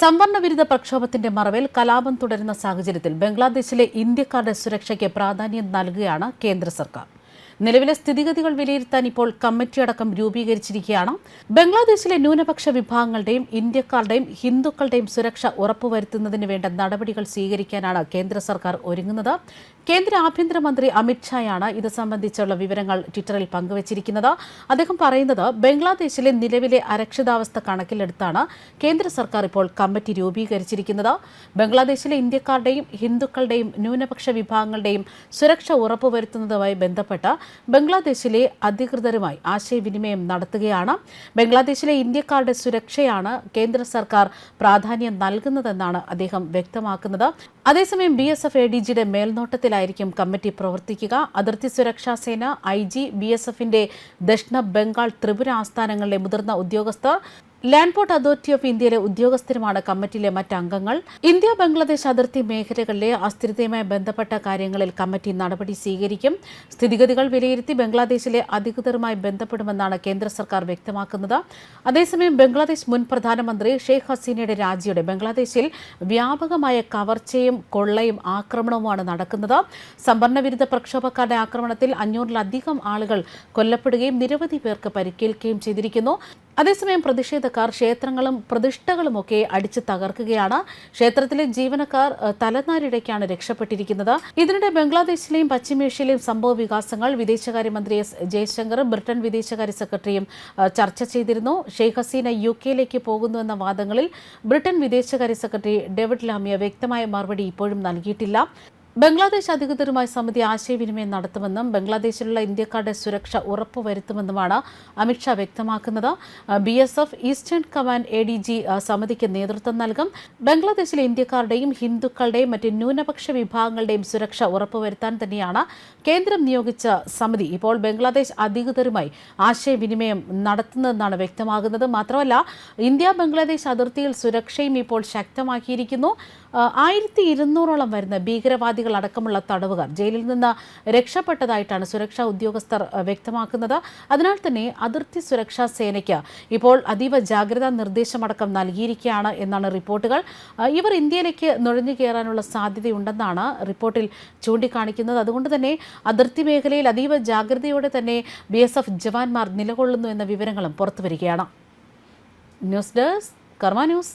സംവരണ വിരുദ്ധ പ്രക്ഷോഭത്തിന്റെ മറവിൽ കലാപം തുടരുന്ന സാഹചര്യത്തിൽ ബംഗ്ലാദേശിലെ ഇന്ത്യക്കാരുടെ സുരക്ഷയ്ക്ക് പ്രാധാന്യം നൽകുകയാണ് കേന്ദ്ര സർക്കാർ. നിലവിലെ സ്ഥിതിഗതികൾ വിലയിരുത്താൻ ഇപ്പോൾ കമ്മിറ്റി അടക്കം രൂപീകരിച്ചിരിക്കുകയാണ്. ബംഗ്ലാദേശിലെ ന്യൂനപക്ഷ വിഭാഗങ്ങളുടെയും ഇന്ത്യക്കാരുടെയും ഹിന്ദുക്കളുടെയും സുരക്ഷ ഉറപ്പുവരുത്തുന്നതിന് വേണ്ട നടപടികൾ സ്വീകരിക്കാനാണ് കേന്ദ്ര സർക്കാർ ഒരുങ്ങുന്നത്. കേന്ദ്ര ആഭ്യന്തരമന്ത്രി അമിത്ഷായാണ് ഇത് സംബന്ധിച്ചുള്ള വിവരങ്ങൾ ട്വിറ്ററിൽ പങ്കുവച്ചിരിക്കുന്നത്. അദ്ദേഹം പറയുന്നത് ബംഗ്ലാദേശിലെ നിലവിലെ അരക്ഷിതാവസ്ഥ കണക്കിലെടുത്താണ് കേന്ദ്ര സർക്കാർ ഇപ്പോൾ കമ്മിറ്റി രൂപീകരിച്ചിരിക്കുന്നത്. ബംഗ്ലാദേശിലെ ഇന്ത്യക്കാരുടെയും ഹിന്ദുക്കളുടെയും ന്യൂനപക്ഷ വിഭാഗങ്ങളുടെയും സുരക്ഷ ഉറപ്പുവരുത്തുന്നതുമായി ബന്ധപ്പെട്ട് ബംഗ്ലാദേശിലെ അധികൃതരുമായി ആശയവിനിമയം നടത്തുകയാണ്. ബംഗ്ലാദേശിലെ ഇന്ത്യക്കാരുടെ സുരക്ഷയാണ് കേന്ദ്ര സർക്കാർ പ്രാധാന്യം നൽകുന്നതെന്നാണ് അദ്ദേഹം വ്യക്തമാക്കുന്നത്. അതേസമയം B S F A D ജിയുടെ മേൽനോട്ടത്തിലായിരിക്കും കമ്മിറ്റി പ്രവർത്തിക്കുക. അതിർത്തി സുരക്ഷാ സേന ഐ ജി ബി എസ് എഫിന്റെ ദക്ഷിണ ബംഗാൾ ത്രിപുര ആസ്ഥാനങ്ങളിലെ മുതിർന്ന ഉദ്യോഗസ്ഥർ ലാൻഡ് പോർട്ട് അതോറിറ്റി ഓഫ് ഇന്ത്യയിലെ ഉദ്യോഗസ്ഥരുമാണ് കമ്മിറ്റിയിലെ മറ്റംഗങ്ങൾ. ഇന്ത്യ ബംഗ്ലാദേശ് അതിർത്തി മേഖലകളിലെ അസ്ഥിരതയുമായി ബന്ധപ്പെട്ട കാര്യങ്ങളിൽ കമ്മിറ്റി നടപടി സ്വീകരിക്കും. സ്ഥിതിഗതികൾ വിലയിരുത്തി ബംഗ്ലാദേശിലെ അധികൃതരുമായി ബന്ധപ്പെടുമെന്നാണ് കേന്ദ്ര സർക്കാർ വ്യക്തമാക്കുന്നത്. അതേസമയം ബംഗ്ലാദേശ് മുൻ പ്രധാനമന്ത്രി ഷെയ്ഖ് ഹസീനയുടെ രാജിയുടെ ബംഗ്ലാദേശിൽ വ്യാപകമായ കവർച്ചയും കൊള്ളയും ആക്രമണവുമാണ് നടക്കുന്നത്. സംവരണ വിരുദ്ധ പ്രക്ഷോഭക്കാരുടെ ആക്രമണത്തിൽ അഞ്ഞൂറിലധികം ആളുകൾ കൊല്ലപ്പെടുകയും നിരവധി പേർക്ക് പരിക്കേൽക്കുകയും ചെയ്തിരിക്കുന്നു. അതേസമയം പ്രതിഷേധക്കാർ ക്ഷേത്രങ്ങളും പ്രതിഷ്ഠകളുമൊക്കെ അടിച്ചു തകർക്കുകയാണ്. ക്ഷേത്രത്തിലെ ജീവനക്കാർ തലനാരിടയ്ക്കാണ് രക്ഷപ്പെട്ടിരിക്കുന്നത്. ഇതിനിടെ ബംഗ്ലാദേശിലെയും പശ്ചിമേഷ്യയിലെയും സംഭവ വികാസങ്ങൾ വിദേശകാര്യമന്ത്രി എസ് ജയശങ്കറും ബ്രിട്ടൻ വിദേശകാര്യ സെക്രട്ടറിയും ചർച്ച ചെയ്തിരുന്നു. ഷെയ്ഖ് ഹസീന യു കെയിലേക്ക് പോകുന്നുവെന്ന വാദങ്ങളിൽ ബ്രിട്ടൻ വിദേശകാര്യ സെക്രട്ടറി ഡേവിഡ് ലാമിയ വ്യക്തമായ മറുപടി ഇപ്പോഴും നൽകിയിട്ടില്ല. ബംഗ്ലാദേശ് അധികൃതരുമായി സമിതി ആശയവിനിമയം നടത്തുമെന്നും ബംഗ്ലാദേശിലുള്ള ഇന്ത്യക്കാരുടെ സുരക്ഷ ഉറപ്പുവരുത്തുമെന്നുമാണ് അമിത്ഷാ വ്യക്തമാക്കുന്നത്. B S F eastern command A D G സമിതിക്ക് നേതൃത്വം നൽകും. ബംഗ്ലാദേശിലെ ഇന്ത്യക്കാരുടെയും ഹിന്ദുക്കളുടെയും മറ്റ് ന്യൂനപക്ഷ വിഭാഗങ്ങളുടെയും സുരക്ഷ ഉറപ്പുവരുത്താൻ തന്നെയാണ് കേന്ദ്രം നിയോഗിച്ച സമിതി. ഇപ്പോൾ ബംഗ്ലാദേശ് അധികൃതരുമായി ആശയവിനിമയം നടത്തുന്നതെന്നാണ് വ്യക്തമാകുന്നത്. മാത്രമല്ല ഇന്ത്യ ബംഗ്ലാദേശ് അതിർത്തിയിൽ സുരക്ഷയും ഇപ്പോൾ ശക്തമാക്കിയിരിക്കുന്നു. ആയിരത്തി ഇരുന്നൂറോളം വരുന്ന ഭീകരവാദികൾ അടക്കമുള്ള തടവുകാർ ജയിലിൽ നിന്ന് രക്ഷപ്പെട്ടതായിട്ടാണ് സുരക്ഷാ ഉദ്യോഗസ്ഥർ വ്യക്തമാക്കുന്നത്. അതിനാൽ തന്നെ അതിർത്തി സുരക്ഷാ സേനയ്ക്ക് ഇപ്പോൾ അതീവ ജാഗ്രതാ നിർദ്ദേശമടക്കം നൽകിയിരിക്കുകയാണ് എന്നാണ് റിപ്പോർട്ടുകൾ. ഇവർ ഇന്ത്യയിലേക്ക് നുഴഞ്ഞു കയറാനുള്ള സാധ്യതയുണ്ടെന്നാണ് റിപ്പോർട്ടിൽ ചൂണ്ടിക്കാണിക്കുന്നത്. അതുകൊണ്ട് തന്നെ അതിർത്തി മേഖലയിൽ അതീവ ജാഗ്രതയോടെ തന്നെ ബി എസ് എഫ് ജവാന്മാർ നിലകൊള്ളുന്നു എന്ന വിവരങ്ങളും പുറത്തുവരികയാണ്. News desk Karma news.